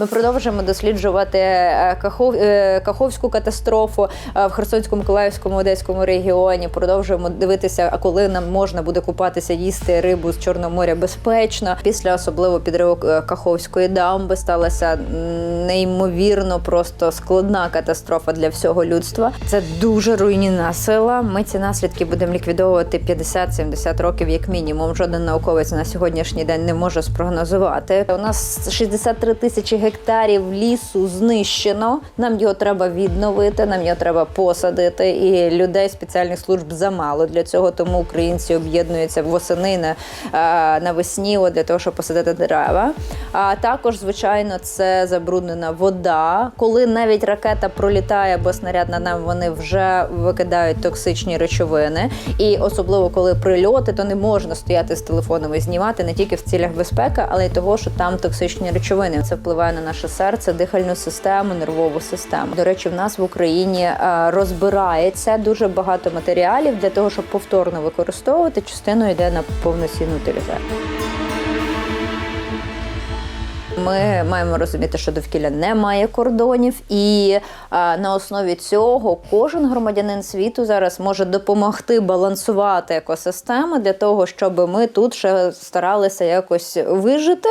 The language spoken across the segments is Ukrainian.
Ми продовжуємо досліджувати е, Кахов, е, Каховську катастрофу е, в Херсонському, Миколаївському, Одеському регіоні. Продовжуємо дивитися, а коли нам можна буде купатися, їсти рибу з Чорного моря безпечно. Після особливо підриву Каховської дамби сталася неймовірно просто складна катастрофа для всього людства. Це дуже руйнівна сила. Ми ці наслідки будемо ліквідовувати 50-70 років, як мінімум. Жоден науковець на сьогоднішній день не може спрогнозувати. У нас 63 тисячі гектарів лісу знищено. Нам його треба відновити, нам його треба посадити. І людей спеціальних служб замало для цього. Тому українці об'єднуються восени на навесні для того, щоб посадити дерева. А також, звичайно, це забруднена вода. Коли навіть ракета пролітає або снаряд над нами, вони вже викидають токсичні речовини. І особливо коли прильоти, то не можна стояти з телефоном і знімати не тільки в цілях безпеки, але й того, що там токсичні речовини. Це впливає на наше серце, дихальну систему, нервову систему. До речі, в нас в Україні е, розбирається дуже багато матеріалів для того, щоб повторно використовувати. Частину йде на повноцінну утилізацію. Ми маємо розуміти, що довкілля не має кордонів, і е, на основі цього кожен громадянин світу зараз може допомогти балансувати екосистеми для того, щоб ми тут ще старалися якось вижити.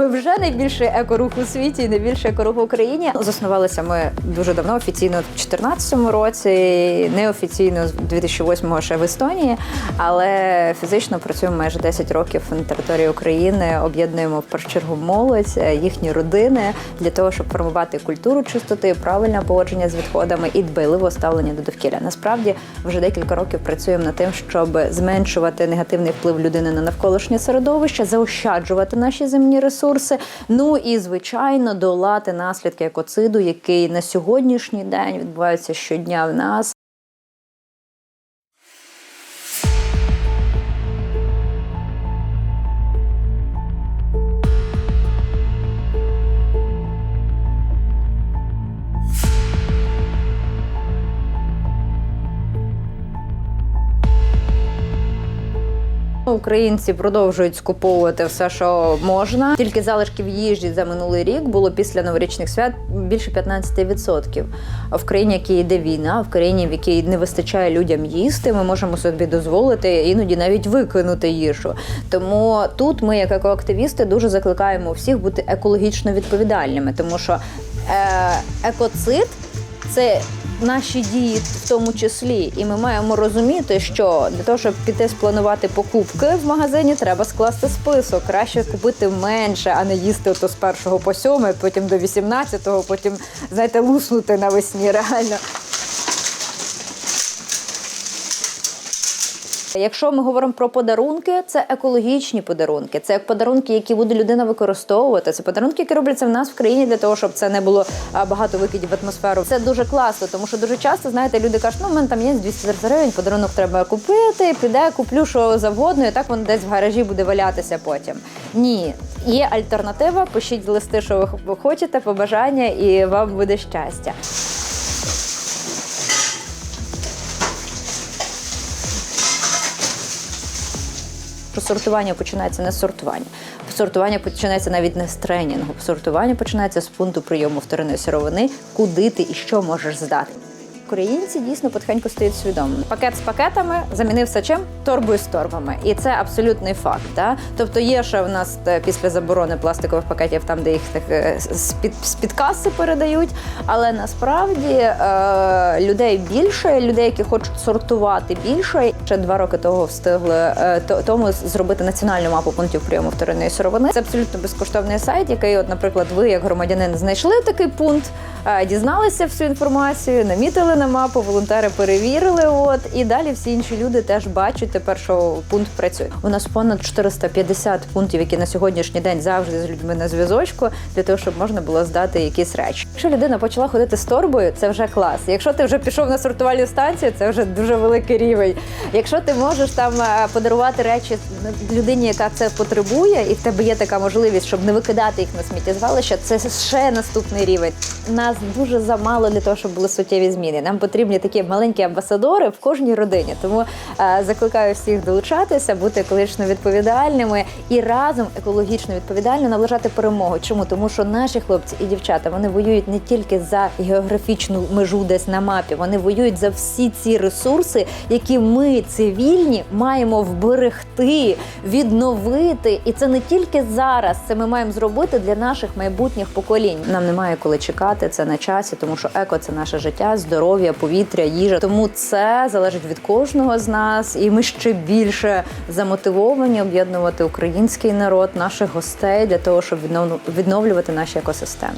the вже найбільший екорух у світі і найбільший екорух в Україні. Заснувалися ми дуже давно, офіційно в 2014 році, неофіційно з 2008 ще в Естонії, але фізично працюємо майже 10 років на території України. Об'єднуємо в першу чергу молодь, е, їхні родини для того, щоб формувати культуру чистоти, правильне поводження з відходами і дбайливе ставлення до довкілля. Насправді вже декілька років працюємо над тим, щоб зменшувати негативний вплив людини на навколишнє середовище, заощаджувати наші земні ресурси. Ну і звичайно долати наслідки екоциду, який на сьогоднішній день відбувається щодня в нас. Українці продовжують скуповувати все, що можна. Тільки залишків їжі за минулий рік було після новорічних свят більше 15%. В країні, в якій йде війна, в країні, в якій не вистачає людям їсти, ми можемо собі дозволити іноді навіть викинути їжу. Тому тут ми, як екоактивісти, дуже закликаємо всіх бути екологічно відповідальними, тому що е, екоцид це наші дії в тому числі, і ми маємо розуміти, що для того, щоб піти спланувати покупки в магазині, треба скласти список. Краще купити менше, а не їсти ото з першого по сьоме, потім до 18-го, потім знаєте, луснути навесні реально. Якщо ми говоримо про подарунки, це екологічні подарунки. Це подарунки, які буде людина використовувати. Це подарунки, які робляться в нас в країні для того, щоб це не було багато викидів в атмосферу. Це дуже класно, тому що дуже часто знаєте, люди кажуть, ну в мене там є 200 гривень, подарунок треба купити. Піде, куплю що завгодно, і так воно десь в гаражі буде валятися потім. Ні, є альтернатива. Пишіть листи, що ви хочете, побажання, і вам буде щастя. Що сортування починається не з сортування. Сортування починається навіть не з тренінгу. Сортування починається з пункту прийому вторинної сировини, куди ти і що можеш здати. Українці дійсно потихеньку стають свідомими. Пакет з пакетами замінився чим? Торбою з торбами. І це абсолютний факт. Да? Тобто є ще в нас е, після заборони пластикових пакетів, там, де їх так е, з-під, з-під каси передають. Але насправді е, людей більше, людей, які хочуть сортувати більше. Ще два роки того встигли е, то- тому зробити національну мапу пунктів прийому вторинної сировини. Це абсолютно безкоштовний сайт, який, от, наприклад, ви як громадянин знайшли такий пункт, е, дізналися всю інформацію, намітили на мапу, волонтери перевірили. От і далі всі інші люди теж бачать тепер, що пункт працює. У нас понад 450 пунктів, які на сьогоднішній день завжди з людьми на зв'язочку, для того, щоб можна було здати якісь речі. Якщо людина почала ходити з торбою, це вже клас. Якщо ти вже пішов на сортувальну станцію, це вже дуже великий рівень. Якщо ти можеш там е, подарувати речі людині, яка це потребує, і в тебе є така можливість, щоб не викидати їх на сміттєзвалище, це ще наступний рівень. Нас дуже замало для того, щоб були суттєві зміни. Нам потрібні такі маленькі амбасадори в кожній родині. Тому е, закликаю всіх долучатися, бути екологічно відповідальними і разом екологічно відповідально наближати перемогу. Чому? Тому що наші хлопці і дівчата вони воюють не тільки за географічну межу десь на мапі, вони воюють за всі ці ресурси, які ми цивільні маємо вберегти, відновити. І це не тільки зараз. Це ми маємо зробити для наших майбутніх поколінь. Нам немає коли чекати. Це на часі, тому що еко це наше життя, здоров'я, повітря, їжа. Тому це залежить від кожного з нас, і ми ще більше замотивовані об'єднувати український народ, наших гостей для того, щоб віднов- відновлювати наші екосистеми.